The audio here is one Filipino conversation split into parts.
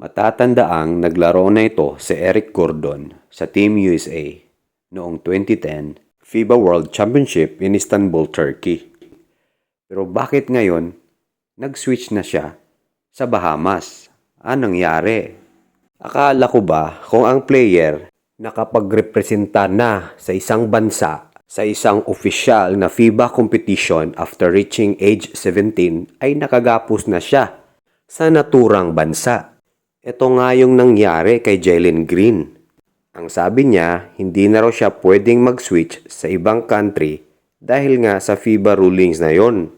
Matatandaang naglaro na ito si Eric Gordon sa Team USA noong 2010 FIBA World Championship in Istanbul, Turkey. Pero bakit ngayon nag-switch na siya sa Bahamas? Anong nangyari? Akala ko ba kung ang player nakapagrepresenta na sa isang bansa sa isang opisyal na FIBA competition after reaching age 17 ay nakagapos na siya sa naturang bansa. Ito nga yung nangyari kay Jalen Green. Ang sabi niya, hindi na raw siya pwedeng mag-switch sa ibang country dahil nga sa FIBA rulings na yon.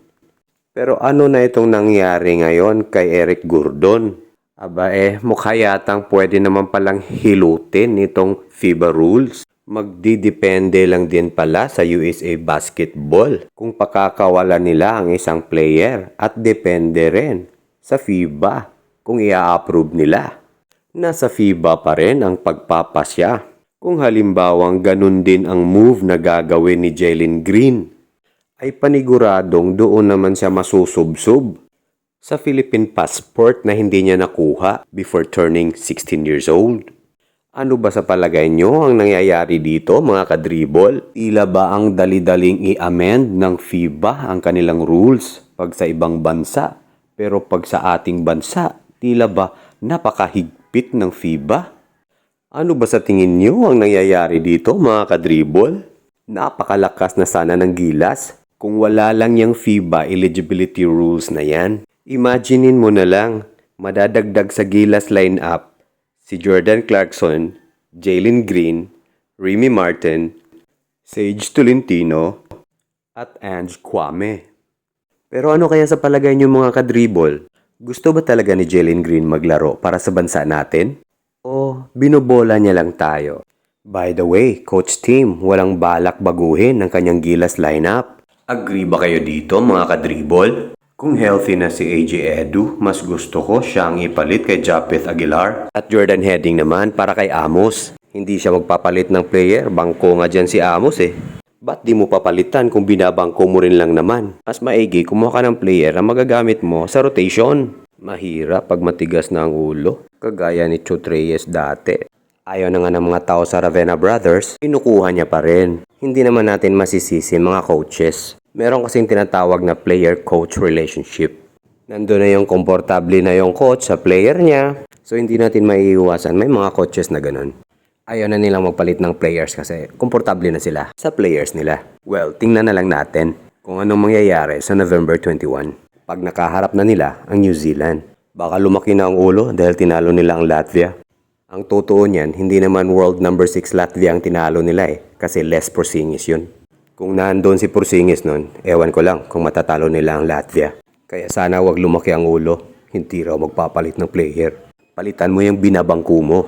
Pero ano na itong nangyari ngayon kay Eric Gordon? Aba eh, mukha yatang pwede naman palang hilutin itong FIBA rules. Magdidepende lang din pala sa USA Basketball kung pakakawala nila ang isang player at depende rin sa FIBA kung i-approve nila. Nasa FIBA pa rin ang pagpapasya. Kung halimbawang ganun din ang move na gagawin ni Jalen Green, ay paniguradong doon naman siya masusubsob sa Philippine passport na hindi niya nakuha before turning 16 years old. Ano ba sa palagay nyo ang nangyayari dito mga kadribol? Tila ba ang dali-daling i-amend ng FIBA ang kanilang rules pag sa ibang bansa? Pero pag sa ating bansa, tila ba napakahigpit ng FIBA? Ano ba sa tingin nyo ang nangyayari dito mga kadribol? Napakalakas na sana ng gilas kung wala lang yung FIBA eligibility rules na yan. Imaginein mo na lang, madadagdag sa gilas lineup si Jordan Clarkson, Jalen Green, Remy Martin, Sage Tolentino, at Ange Kwame. Pero ano kaya sa palagay niyo mga kadribol? Gusto ba talaga ni Jalen Green maglaro para sa bansa natin? O binobola niya lang tayo? By the way, Coach Team, walang balak baguhin ang kanyang gilas lineup. Agree ba kayo dito mga kadribol? Kung healthy na si AJ Edu, mas gusto ko siyang ipalit kay Japeth Aguilar. At Jordan Heading naman para kay Amos. Hindi siya magpapalit ng player, bangko nga dyan si Amos eh. Ba't di mo papalitan kung binabangko mo rin lang naman? Mas maigi kumuha ka ng player na magagamit mo sa rotation. Mahirap pag matigas na ang ulo, kagaya ni Chut Reyes dati. Ayaw na nga ng mga tao sa Ravenna Brothers, kinukuha niya pa rin. Hindi naman natin masisisi mga coaches. Meron kasing tinatawag na player-coach relationship. Nandun na yung komportable na yung coach sa player niya. So hindi natin maiiwasan. May mga coaches na ganun. Ayaw na nilang magpalit ng players kasi komportable na sila sa players nila. Well, tingnan na lang natin kung anong mangyayari sa November 21 pag nakaharap na nila ang New Zealand. Baka lumaki na ang ulo dahil tinalo nila ang Latvia. Ang totoo niyan, hindi naman world number 6 Latvia ang tinalo nila eh, kasi less Porzingis yun. Kung nandoon si Porzingis nun, ewan ko lang kung matatalo nila ang Latvia. Kaya sana wag lumaki ang ulo, hindi raw magpapalit ng player. Palitan mo yung binabangko mo.